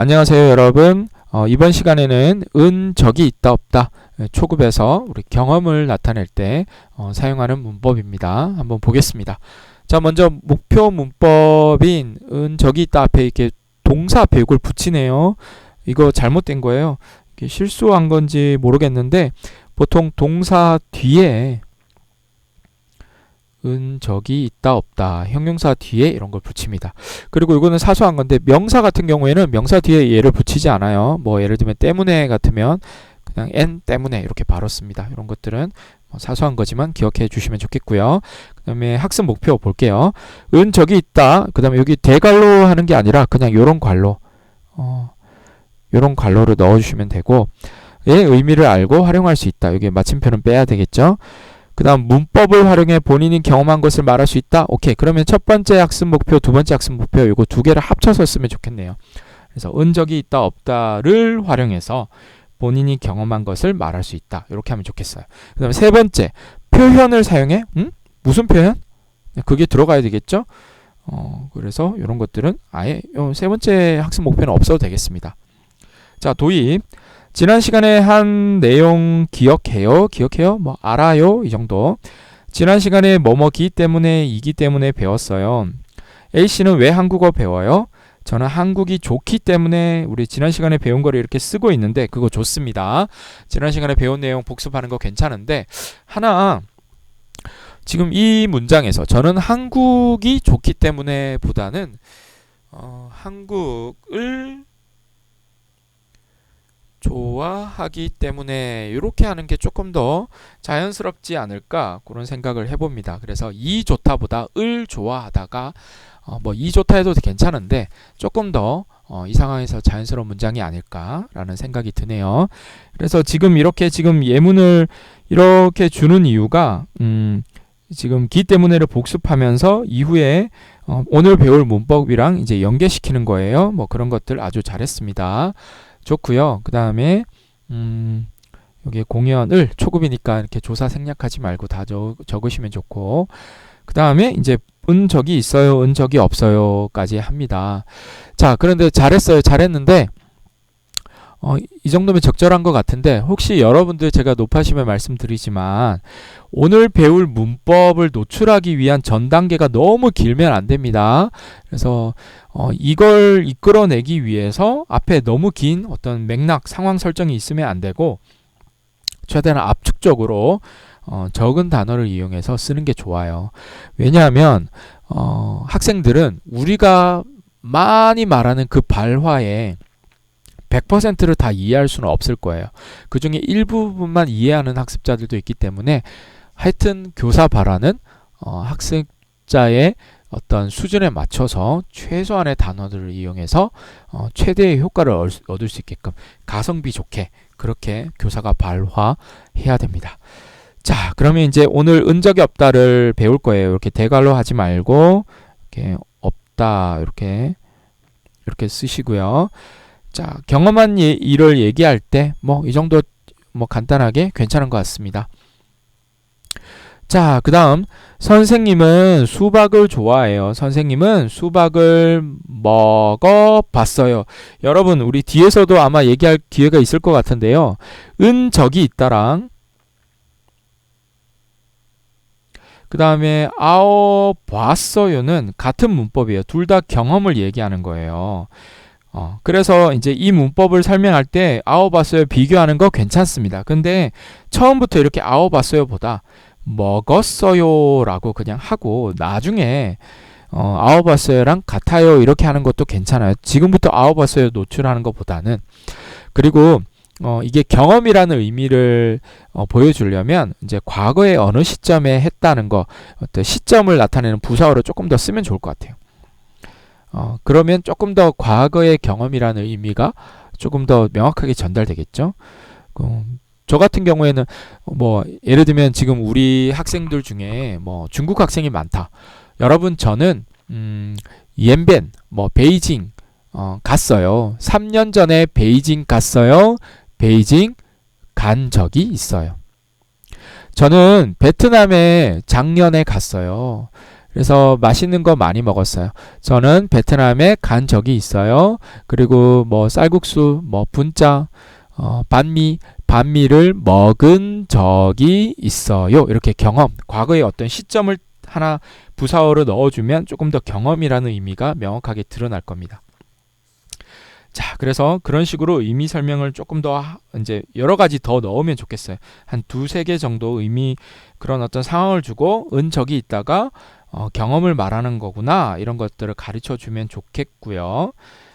안녕하세요 여러분. 어, 이번 시간에는 은 적이 있다 없다 예, 초급에서 우리 경험을 나타낼 때 어, 사용하는 문법입니다. 한번 보겠습니다. 자 먼저 목표 문법인 은 적이 있다 앞에 이렇게 동사 이걸 붙이네요. 이거 잘못된 거예요. 실수한 건지 모르겠는데 보통 동사 뒤에 은 적이 있다 없다 형용사 뒤에 이런 걸 붙입니다. 그리고 이거는 사소한 건데 명사 같은 경우에는 명사 뒤에 얘를 붙이지 않아요. 뭐 예를 들면 때문에 같으면 그냥 n 때문에 이렇게 바로 씁니다. 이런 것들은 뭐 사소한 거지만 기억해 주시면 좋겠고요. 그 다음에 학습 목표 볼게요. 은 적이 있다. 그 다음에 여기 대괄로 하는 게 아니라 그냥 요런 괄로 어, 요런 괄로를 넣어주시면 되고 의 의미를 알고 활용할 수 있다. 여기 마침표는 빼야 되겠죠. 그 다음 문법을 활용해 본인이 경험한 것을 말할 수 있다. 오케이. 그러면 첫 번째 학습 목표, 두 번째 학습 목표 이거 두 개를 합쳐서 쓰면 좋겠네요. 그래서 은적이 있다 없다를 활용해서 본인이 경험한 것을 말할 수 있다. 이렇게 하면 좋겠어요. 그 다음에 세 번째 표현을 사용해 응? 무슨 표현? 그게 들어가야 되겠죠? 어, 그래서 이런 것들은 아예 세 번째 학습 목표는 없어도 되겠습니다. 자, 도입. 지난 시간에 한 내용 기억해요? 기억해요? 뭐 알아요? 이 정도. 지난 시간에 뭐뭐기 때문에 이기 때문에 배웠어요. A씨는 왜 한국어 배워요? 저는 한국이 좋기 때문에 우리 지난 시간에 배운 거를 이렇게 쓰고 있는데 그거 좋습니다. 지난 시간에 배운 내용 복습하는 거 괜찮은데 하나 지금 이 문장에서 저는 한국이 좋기 때문에 보다는 어, 한국을 좋아하기 때문에 이렇게 하는 게 조금 더 자연스럽지 않을까 그런 생각을 해봅니다. 그래서 이 좋다보다 을 좋아하다가 어, 뭐이 좋다 해도 괜찮은데 조금 더이 어, 상황에서 자연스러운 문장이 아닐까라는 생각이 드네요. 그래서 지금 이렇게 지금 예문을 이렇게 주는 이유가 음, 지금 기 때문에를 복습하면서 이후에 어, 오늘 배울 문법이랑 이제 연계시키는 거예요. 뭐 그런 것들 아주 잘했습니다. 좋고요. 그 다음에 음, 여기 공연을 초급이니까 이렇게 조사 생략하지 말고 다 적, 적으시면 좋고 그 다음에 이제 은 적이 있어요, 은 적이 없어요까지 합니다. 자, 그런데 잘했어요, 잘했는데 어, 이 정도면 적절한 것 같은데 혹시 여러분들 제가 높아심에 말씀드리지만 오늘 배울 문법을 노출하기 위한 전 단계가 너무 길면 안 됩니다. 그래서 어, 이걸 이끌어내기 위해서 앞에 너무 긴 어떤 맥락 상황 설정이 있으면 안 되고 최대한 압축적으로 어, 적은 단어를 이용해서 쓰는 게 좋아요. 왜냐하면 어, 학생들은 우리가 많이 말하는 그 발화에 100%를 다 이해할 수는 없을 거예요. 그 중에 일부분만 이해하는 학습자들도 있기 때문에 하여튼 교사 발화는 어, 학습자의 어떤 수준에 맞춰서 최소한의 단어들을 이용해서 어, 최대의 효과를 얻을 수 있게끔 가성비 좋게 그렇게 교사가 발화해야 됩니다. 자, 그러면 이제 오늘 은적이 없다를 배울 거예요. 이렇게 대괄호 하지 말고 이렇게 없다 이렇게 이렇게 쓰시고요. 자, 경험한 예, 일을 얘기할 때 뭐 이 정도 뭐 간단하게 괜찮은 것 같습니다. 자, 그 다음 선생님은 수박을 좋아해요. 선생님은 수박을 먹어봤어요. 여러분, 우리 뒤에서도 아마 얘기할 기회가 있을 것 같은데요. 은 적이 있다랑 그 다음에 아어 봤어요는 같은 문법이에요. 둘 다 경험을 얘기하는 거예요. 어, 그래서 이제 이 문법을 설명할 때 아워봤어요 비교하는 거 괜찮습니다. 근데 처음부터 이렇게 아워봤어요보다 먹었어요라고 그냥 하고 나중에 어, 아워봤어요랑 같아요 이렇게 하는 것도 괜찮아요. 지금부터 아워봤어요 노출하는 것보다는 그리고 어, 이게 경험이라는 의미를 어, 보여주려면 이제 과거의 어느 시점에 했다는 거 어떤 시점을 나타내는 부사어를 조금 더 쓰면 좋을 것 같아요. 어, 그러면 조금 더 과거의 경험이라는 의미가 조금 더 명확하게 전달되겠죠. 어, 저 같은 경우에는 뭐 예를 들면 지금 우리 학생들 중에 뭐 중국 학생이 많다. 여러분 저는 음, 옌벤 뭐 베이징 어, 갔어요. 3년 전에 베이징 갔어요. 베이징 간 적이 있어요. 저는 베트남에 작년에 갔어요. 그래서 맛있는 거 많이 먹었어요. 저는 베트남에 간 적이 있어요. 그리고 뭐 쌀국수, 뭐 분짜, 어, 반미, 반미를 먹은 적이 있어요. 이렇게 경험, 과거의 어떤 시점을 하나 부사어로 넣어주면 조금 더 경험이라는 의미가 명확하게 드러날 겁니다. 자, 그래서 그런 식으로 의미 설명을 조금 더 이제 여러 가지 더 넣으면 좋겠어요. 한 두세 개 정도 의미 그런 어떤 상황을 주고 은 적이 있다가 어, 경험을 말하는 거구나 이런 것들을 가르쳐 주면 좋겠고요.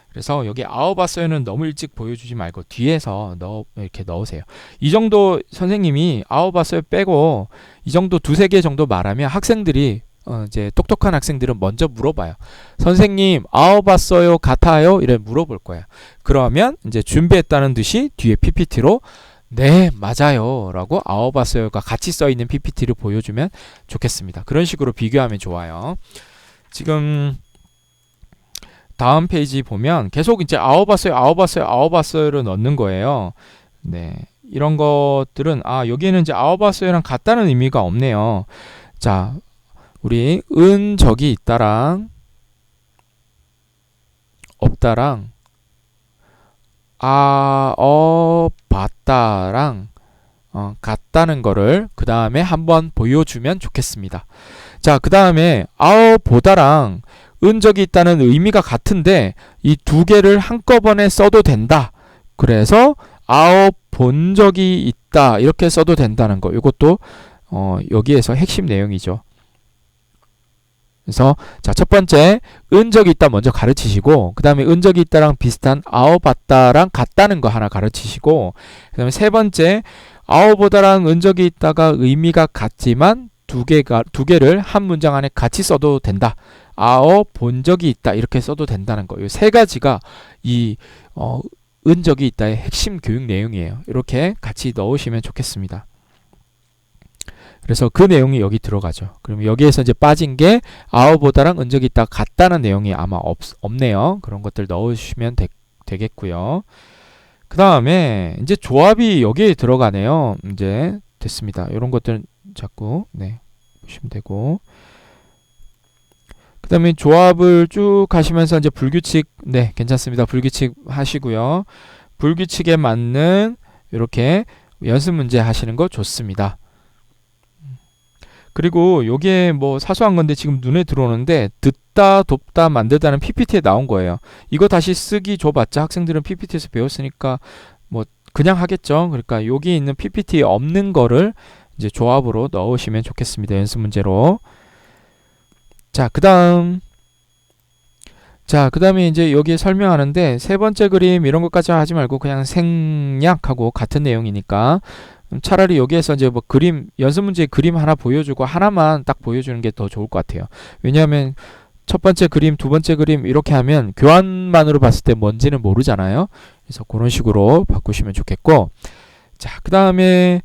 그래서 여기 아웃바서에는 너무 일찍 보여주지 말고 뒤에서 넣어 이렇게 넣으세요. 이 정도 선생님이 아웃바서에 빼고 이 정도 두세 개 정도 말하면 학생들이 어, 이제 똑똑한 학생들은 먼저 물어봐요. 선생님, 아웃봤어요? 같아요? 이래 물어볼 거예요. 그러면 이제 준비했다는 듯이 뒤에 PPT로 네, 맞아요. 라고 아웃봤어요가 같이 써 있는 PPT를 보여주면 좋겠습니다. 그런 식으로 비교하면 좋아요. 지금 다음 페이지 보면 계속 이제 아웃봤어요, 아웃봤어요, 아웃봤어요를 넣는 거예요. 네. 이런 것들은 아, 여기에는 이제 아웃봤어요랑 같다는 의미가 없네요. 자, 우리 은 적이 있다랑 없다랑 아, 어, 봤다랑 어, 같다는 거를 그 다음에 한번 보여주면 좋겠습니다. 자, 그 다음에 아어 보다랑 은적이 있다는 의미가 같은데 이 두 개를 한꺼번에 써도 된다. 그래서 아어 본 적이 있다 이렇게 써도 된다는 거. 이것도 어, 여기에서 핵심 내용이죠. 그래서 자 첫 번째 은적이 있다 먼저 가르치시고 그 다음에 은적이 있다랑 비슷한 아오봤다랑 같다는 거 하나 가르치시고 그 다음에 세 번째 아오보다랑 은적이 있다가 의미가 같지만 두 개가 두 개를 한 문장 안에 같이 써도 된다. 아어 본 적이 있다 이렇게 써도 된다는 거. 이세 가지가 이 어, 은적이 있다의 핵심 교육 내용이에요. 이렇게 같이 넣으시면 좋겠습니다. 그래서 그 내용이 여기 들어가죠. 그럼 여기에서 이제 빠진 게 아우보다랑 은적이 있다 같다는 내용이 아마 없, 없네요. 그런 것들 넣으시면 되, 되겠고요. 그 다음에 이제 조합이 여기에 들어가네요. 이제 됐습니다. 이런 것들은 자꾸 네 보시면 되고 그 다음에 조합을 쭉 하시면서 이제 불규칙 네 괜찮습니다. 불규칙 하시고요. 불규칙에 맞는 이렇게 연습 문제 하시는 거 좋습니다. 그리고 요게 뭐 사소한 건데 지금 눈에 들어오는데 듣다 돕다 만들다는 PPT에 나온 거예요. 이거 다시 쓰기 줘봤자 학생들은 PPT에서 배웠으니까 뭐 그냥 하겠죠. 그러니까 여기 있는 PPT에 없는 거를 이제 조합으로 넣으시면 좋겠습니다. 연습 문제로. 자, 그 다음. 자, 그 다음에 이제 여기에 설명하는데 세 번째 그림 이런 것까지 하지 말고 그냥 생략하고 같은 내용이니까 차라리 여기에서 이제 뭐 그림 연습 문제 그림 하나 보여주고 하나만 딱 보여주는 게 더 좋을 것 같아요. 왜냐하면 첫 번째 그림, 두 번째 그림 이렇게 하면 교환만으로 봤을 때 뭔지는 모르잖아요. 그래서 그런 식으로 바꾸시면 좋겠고, 자, 그 다음에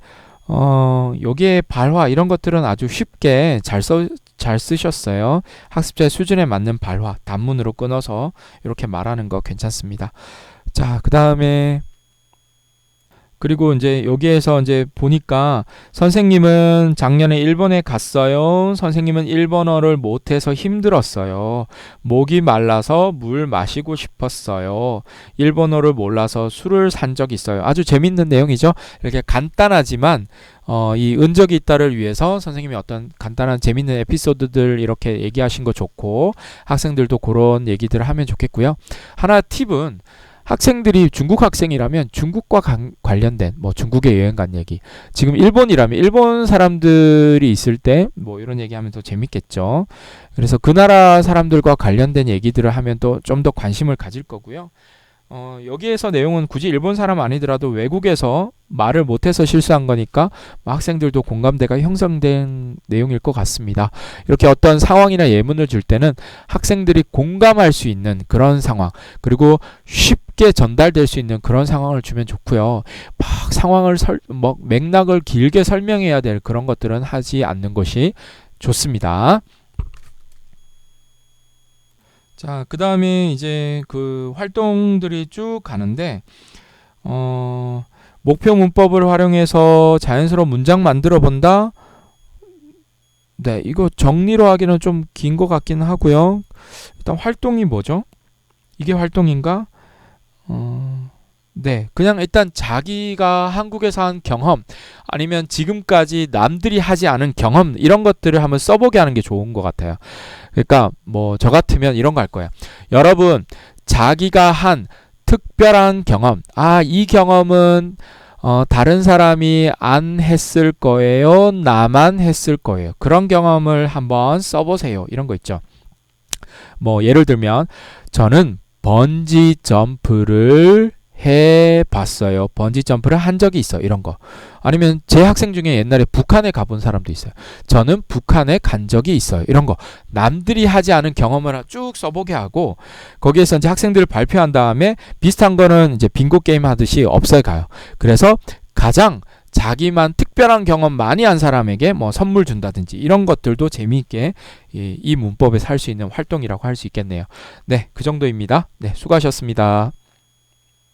어, 여기에 발화 이런 것들은 아주 쉽게 잘 써, 잘 쓰셨어요. 학습자의 수준에 맞는 발화, 단문으로 끊어서 이렇게 말하는 거 괜찮습니다. 자, 그 다음에 그리고 이제 여기에서 이제 보니까 선생님은 작년에 일본에 갔어요. 선생님은 일본어를 못해서 힘들었어요. 목이 말라서 물 마시고 싶었어요. 일본어를 몰라서 술을 산적 있어요. 아주 재밌는 내용이죠. 이렇게 간단하지만 어, 이 은적이 있다를 위해서 선생님이 어떤 간단한 재밌는 에피소드들 이렇게 얘기하신 거 좋고 학생들도 그런 얘기들을 하면 좋겠고요. 하나 팁은 학생들이 중국 학생이라면 중국과 관, 관련된 뭐 중국에 여행 간 얘기. 지금 일본이라면 일본 사람들이 있을 때 뭐 이런 얘기하면 더 재밌겠죠. 그래서 그 나라 사람들과 관련된 얘기들을 하면 또 좀 더 관심을 가질 거고요. 어, 여기에서 내용은 굳이 일본 사람 아니더라도 외국에서 말을 못해서 실수한 거니까 뭐 학생들도 공감대가 형성된 내용일 것 같습니다. 이렇게 어떤 상황이나 예문을 줄 때는 학생들이 공감할 수 있는 그런 상황, 그리고 쉽게 전달될 수 있는 그런 상황을 주면 좋고요. 막 상황을 설, 뭐 맥락을 길게 설명해야 될 그런 것들은 하지 않는 것이 좋습니다. 자, 그 다음에 이제 그 활동들이 쭉 가는데, 어, 목표 문법을 활용해서 자연스러운 문장 만들어 본다? 네, 이거 정리로 하기는 좀 긴 것 같긴 하고요. 일단 활동이 뭐죠? 이게 활동인가? 어, 네, 그냥 일단 자기가 한국에서 한 경험 아니면 지금까지 남들이 하지 않은 경험 이런 것들을 한번 써보게 하는 게 좋은 것 같아요. 그러니까 뭐 저 같으면 이런 거 할 거예요. 여러분 자기가 한 특별한 경험, 아 이 경험은 어, 다른 사람이 안 했을 거예요. 나만 했을 거예요. 그런 경험을 한번 써보세요. 이런 거 있죠. 뭐 예를 들면 저는 번지 점프를 해 봤어요. 번지 점프를 한 적이 있어. 이런 거. 아니면 제 학생 중에 옛날에 북한에 가본 사람도 있어요. 저는 북한에 간 적이 있어요. 이런 거. 남들이 하지 않은 경험을 쭉 써보게 하고 거기에서 이제 학생들을 발표한 다음에 비슷한 거는 이제 빙고 게임 하듯이 없어가요. 그래서 가장 자기만 특별한 경험 많이 한 사람에게 뭐 선물 준다든지 이런 것들도 재미있게 이, 이 문법에 살 수 있는 활동이라고 할 수 있겠네요. 네, 그 정도입니다. 네, 수고하셨습니다.